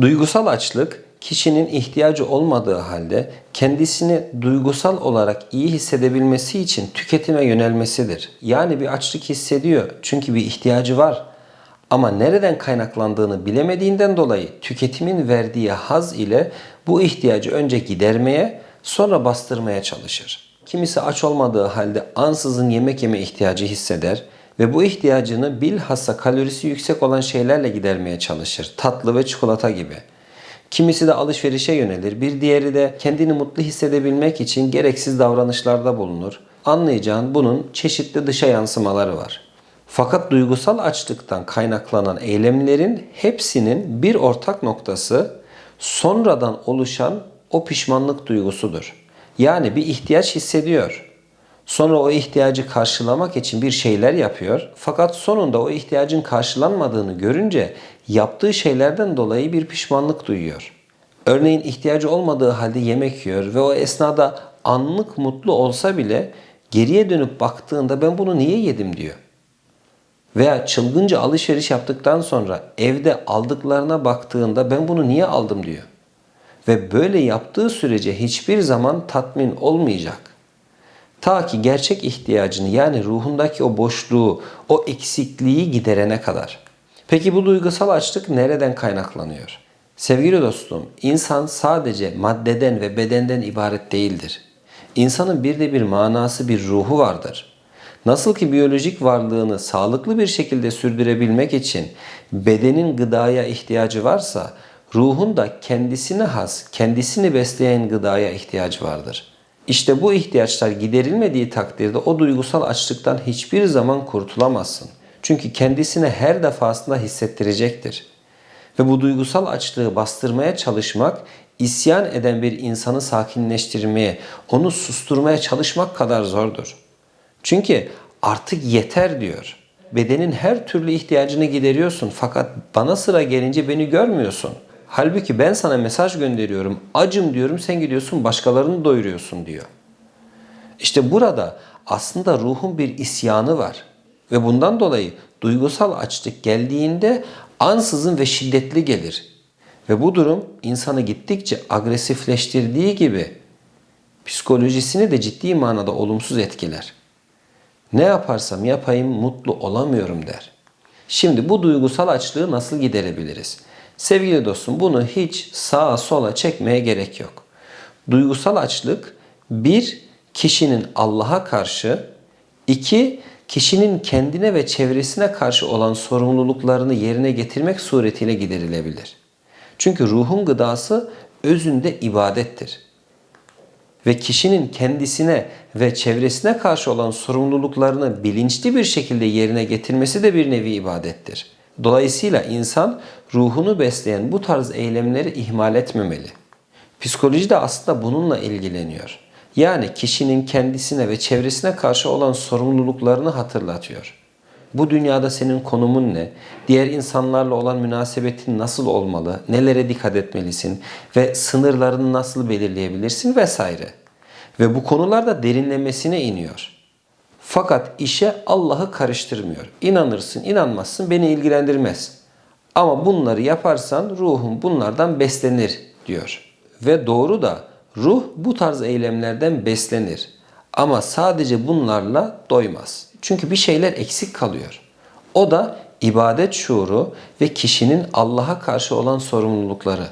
Duygusal açlık kişinin ihtiyacı olmadığı halde kendisini duygusal olarak iyi hissedebilmesi için tüketime yönelmesidir. Yani bir açlık hissediyor çünkü bir ihtiyacı var. Ama nereden kaynaklandığını bilemediğinden dolayı tüketimin verdiği haz ile bu ihtiyacı önce gidermeye sonra bastırmaya çalışır. Kimisi aç olmadığı halde ansızın yemek yeme ihtiyacı hisseder ve bu ihtiyacını bilhassa kalorisi yüksek olan şeylerle gidermeye çalışır. Tatlı ve çikolata gibi. Kimisi de alışverişe yönelir. Bir diğeri de kendini mutlu hissedebilmek için gereksiz davranışlarda bulunur. Anlayacağın bunun çeşitli dışa yansımaları var. Fakat duygusal açlıktan kaynaklanan eylemlerin hepsinin bir ortak noktası sonradan oluşan o pişmanlık duygusudur. Yani bir ihtiyaç hissediyor. Sonra o ihtiyacı karşılamak için bir şeyler yapıyor. Fakat sonunda o ihtiyacın karşılanmadığını görünce yaptığı şeylerden dolayı bir pişmanlık duyuyor. Örneğin ihtiyacı olmadığı halde yemek yiyor ve o esnada anlık mutlu olsa bile geriye dönüp baktığında ben bunu niye yedim diyor. Veya çılgınca alışveriş yaptıktan sonra evde aldıklarına baktığında ben bunu niye aldım diyor. Ve böyle yaptığı sürece hiçbir zaman tatmin olmayacak. Ta ki gerçek ihtiyacını yani ruhundaki o boşluğu, o eksikliği giderene kadar. Peki bu duygusal açlık nereden kaynaklanıyor? Sevgili dostum, insan sadece maddeden ve bedenden ibaret değildir. İnsanın bir de bir manası, bir ruhu vardır. Nasıl ki biyolojik varlığını sağlıklı bir şekilde sürdürebilmek için bedenin gıdaya ihtiyacı varsa, ruhun da kendisine has, kendisini besleyen gıdaya ihtiyacı vardır. İşte bu ihtiyaçlar giderilmediği takdirde o duygusal açlıktan hiçbir zaman kurtulamazsın. Çünkü kendisine her defasında hissettirecektir. Ve bu duygusal açlığı bastırmaya çalışmak, isyan eden bir insanı sakinleştirmeye, onu susturmaya çalışmak kadar zordur. Çünkü artık yeter diyor. Bedenin her türlü ihtiyacını gideriyorsun fakat bana sıra gelince beni görmüyorsun. Halbuki ben sana mesaj gönderiyorum, acım diyorum sen gidiyorsun başkalarını doyuruyorsun diyor. İşte burada aslında ruhun bir isyanı var. Ve bundan dolayı duygusal açlık geldiğinde ansızın ve şiddetli gelir. Ve bu durum insanı gittikçe agresifleştirdiği gibi psikolojisini de ciddi manada olumsuz etkiler. Ne yaparsam yapayım mutlu olamıyorum der. Şimdi bu duygusal açlığı nasıl giderebiliriz? Sevgili dostum bunu hiç sağa sola çekmeye gerek yok. Duygusal açlık bir kişinin Allah'a karşı, iki kişinin kendine ve çevresine karşı olan sorumluluklarını yerine getirmek suretiyle giderilebilir. Çünkü ruhun gıdası özünde ibadettir. Ve kişinin kendisine ve çevresine karşı olan sorumluluklarını bilinçli bir şekilde yerine getirmesi de bir nevi ibadettir. Dolayısıyla insan ruhunu besleyen bu tarz eylemleri ihmal etmemeli. Psikoloji de aslında bununla ilgileniyor. Yani kişinin kendisine ve çevresine karşı olan sorumluluklarını hatırlatıyor. Bu dünyada senin konumun ne? Diğer insanlarla olan münasebetin nasıl olmalı? Nelere dikkat etmelisin? Ve sınırlarını nasıl belirleyebilirsin? Vesaire. Ve bu konularda derinlemesine iniyor. Fakat işe Allah'ı karıştırmıyor. İnanırsın, inanmazsın beni ilgilendirmez. Ama bunları yaparsan ruhun bunlardan beslenir diyor. Ve doğru da ruh bu tarz eylemlerden beslenir. Ama sadece bunlarla doymaz. Çünkü bir şeyler eksik kalıyor. O da ibadet şuuru ve kişinin Allah'a karşı olan sorumlulukları.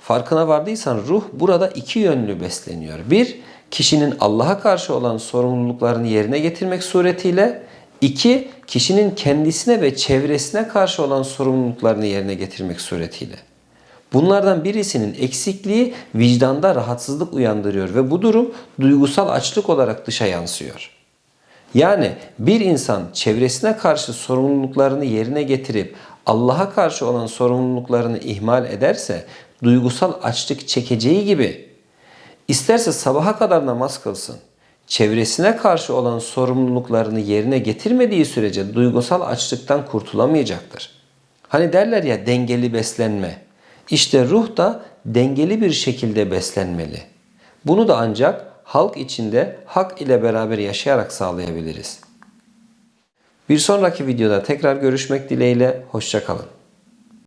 Farkına vardıysan ruh burada iki yönlü besleniyor. Bir, kişinin Allah'a karşı olan sorumluluklarını yerine getirmek suretiyle iki kişinin kendisine ve çevresine karşı olan sorumluluklarını yerine getirmek suretiyle. Bunlardan birisinin eksikliği vicdanda rahatsızlık uyandırıyor ve bu durum duygusal açlık olarak dışa yansıyor. Yani bir insan çevresine karşı sorumluluklarını yerine getirip Allah'a karşı olan sorumluluklarını ihmal ederse duygusal açlık çekeceği gibi İsterse sabaha kadar namaz kılsın. Çevresine karşı olan sorumluluklarını yerine getirmediği sürece duygusal açlıktan kurtulamayacaktır. Hani derler ya dengeli beslenme. İşte ruh da dengeli bir şekilde beslenmeli. Bunu da ancak halk içinde hak ile beraber yaşayarak sağlayabiliriz. Bir sonraki videoda tekrar görüşmek dileğiyle hoşçakalın.